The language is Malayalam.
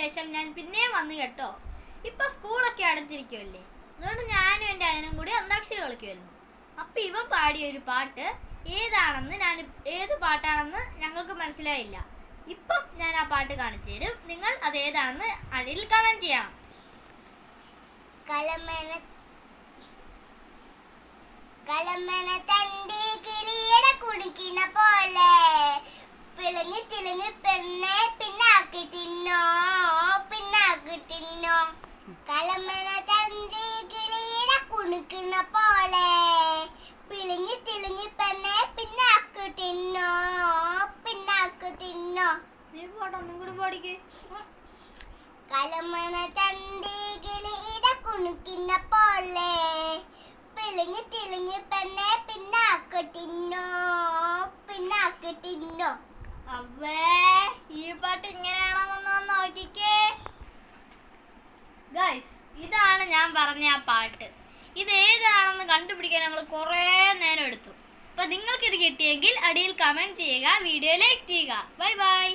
ശേഷം ഞാൻ പിന്നെയും വന്നു കേട്ടോ. ഇപ്പൊ സ്കൂളൊക്കെ അടച്ചിരിക്കുമല്ലേ അതുകൊണ്ട് ഞാനും എന്റെ അനിയനും കൂടി അന്താക്ഷരി കളിക്കുമായിരുന്നു അപ്പൊ ഇവൻ പാടിയ ഒരു പാട്ട് ഏതാണെന്ന് ഞാൻ ഏത് പാട്ടാണെന്ന് ഞങ്ങൾക്ക് മനസ്സിലായില്ല. ഇപ്പം ഞാൻ ആ പാട്ട് കാണിച്ചു തരും. നിങ്ങൾ അത് ഏതാണെന്ന് അടിയിൽ കമന്റ് ചെയ്യണം. കലമന കലമന തണ്ടി കിളിയുടെ കുടുക്കിന പോലെ പിളങ്ങി തിളങ്ങി പെണ്ണെ പിന്നാക്കി തിന്നോ പിന്നാക്കി തിന്നോ കലമന തണ്ടി കുടുക്കിന പോലെ. പിളിങ്ങി തിളിങ്ങി പെണ്ണെ പിന്നാക്കു തിന്നോ പിന്നാക്കു തിന്നോ. നീ പാട്ട് ഒന്നും കൂടി പാടിക്കേ. കലമണ ചണ്ടികിളി ഇട കുണുക്കുന്ന പോലെ. പിളിങ്ങി തിളിങ്ങി പെണ്ണെ പിന്നാക്കു തിന്നോ പിന്നാക്കു തിന്നോ. അവേ ഈ പാട്ട് ഇങ്ങനെയാണോന്ന് നോക്കിക്കേ. ഗൈസ് ഇതാണ് ഞാൻ പറഞ്ഞ ആ പാട്ട്. ഇത് ഏതാണെന്ന് കണ്ടുപിടിക്കാൻ നമ്മൾ കുറേ നേരം എടുത്തു. അപ്പോൾ നിങ്ങൾക്ക് ഇത് കിട്ടിയെങ്കിൽ അടിയിൽ കമന്റ് ചെയ്യുക വീഡിയോ ലൈക്ക് ചെയ്യുക. Bye bye